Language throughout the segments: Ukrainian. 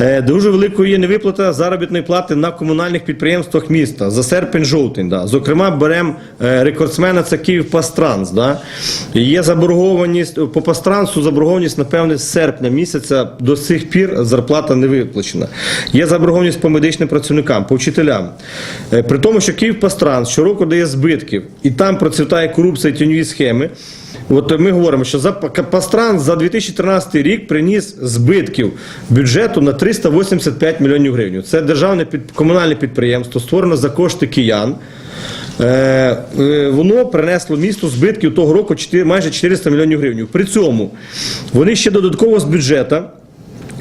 Е, Дуже великою є невиплата заробітної плати на комунальних підприємствах міста за серпень-жовтень. Да. Зокрема, беремо е, рекордсмена це Київпастранс. Да. Є заборгованість по пастрансу, заборгованість, напевне, з серпня місяця до сих пір зарплата не виплачена. Є заборгованість по медичним працівникам, по вчителям. Е, При тому, що Київпастранс щороку дає збитків, і там процвітає корупція і тіньові схеми. От ми говоримо, що за Пастранс за 2013 рік приніс збитків бюджету на 385 мільйонів гривень. Це державне під, комунальне підприємство, створено за кошти киян. Е, е, воно принесло місту збитків того року 4, майже 400 мільйонів гривень. При цьому вони ще додатково з бюджету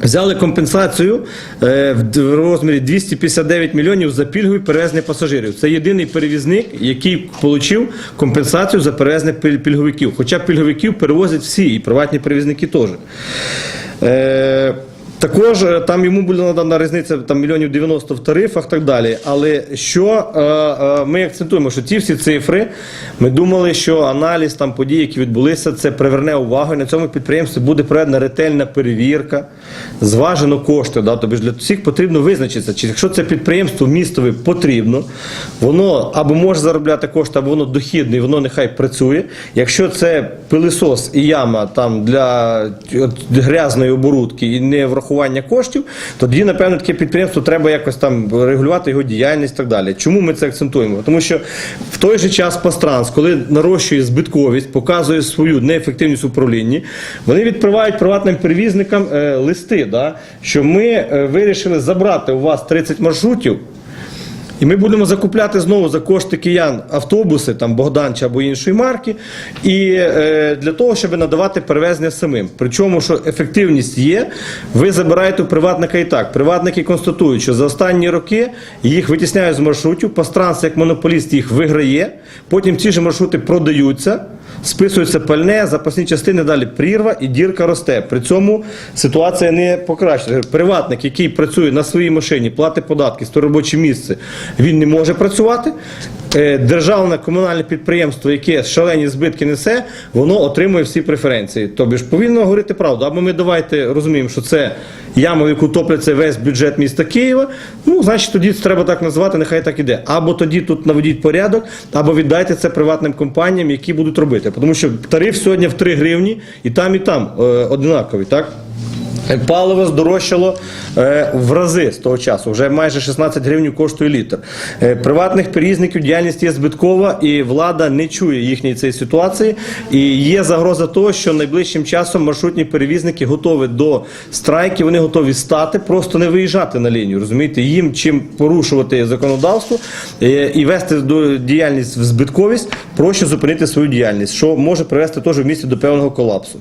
Взяли компенсацію е, в розмірі 259 мільйонів за пільгові перевезення пасажирів. Це єдиний перевізник, який отримав компенсацію за перевезення пільговиків. Хоча пільговиків перевозять всі, і приватні перевізники теж. Також е, там йому була надана різниця там мільйонів 90 в тарифах так далі. Але що е, е, ми акцентуємо, що ці всі цифри, ми думали, що аналіз там подій, які відбулися, це приверне увагу. І на цьому підприємстві буде проведена ретельна перевірка, зважено кошти. Да? Ж для всіх потрібно визначитися, чи якщо це підприємство містове потрібно, воно або може заробляти кошти, або воно дохідне, і воно нехай працює. Якщо це пилисос і яма там для грязної оборудки і не врахування коштів, тоді, напевно, таке підприємство треба якось там регулювати його діяльність і так далі. Чому ми це акцентуємо? Тому що в той же час Пастранс, коли нарощує збитковість, показує свою неефективність управлінні, вони відправляють приватним перевізникам е, листи, да, що ми е, вирішили забрати у вас 30 маршрутів. І ми будемо закупляти знову за кошти киян автобуси, там Богдан чи або іншої марки, і е, для того, щоб надавати перевезення самим. Причому, що ефективність є, ви забираєте у приватника і так. Приватники констатують, що за останні роки їх витісняють з маршрутів, Пастранс як монополіст їх виграє, потім ці ж маршрути продаються. Списується пальне, запасні частини, далі прірва і дірка росте. При цьому ситуація не покращується. Приватник, який працює на своїй машині, платить податки, стоїть робоче місце, він не може працювати. Е, Державне комунальне підприємство, яке шалені збитки несе, воно отримує всі преференції. Тобі ж повинно говорити правду. Або ми давайте розуміємо, що це яма, в яку топляться весь бюджет міста Києва. Ну, значить, тоді це треба так назвати, нехай так іде. Або тоді тут наведіть порядок, або віддайте це приватним компаніям, які будуть робити. Тому що тариф сьогодні в 3 гривні, і там, і там е, одинаковий, так? Паливо здорожчало е, в рази з того часу. Вже майже 16 гривень коштує літр. Е, приватних перевізників діяльність є збиткова, і влада не чує їхньої цієї ситуації. І є загроза того, що найближчим часом маршрутні перевізники готові до страйків, вони готові стати, просто не виїжджати на лінію. Розумієте, їм чим порушувати законодавство е, і вести до діяльність в збитковість, проще зупинити свою діяльність, що може привести теж в місті до певного колапсу.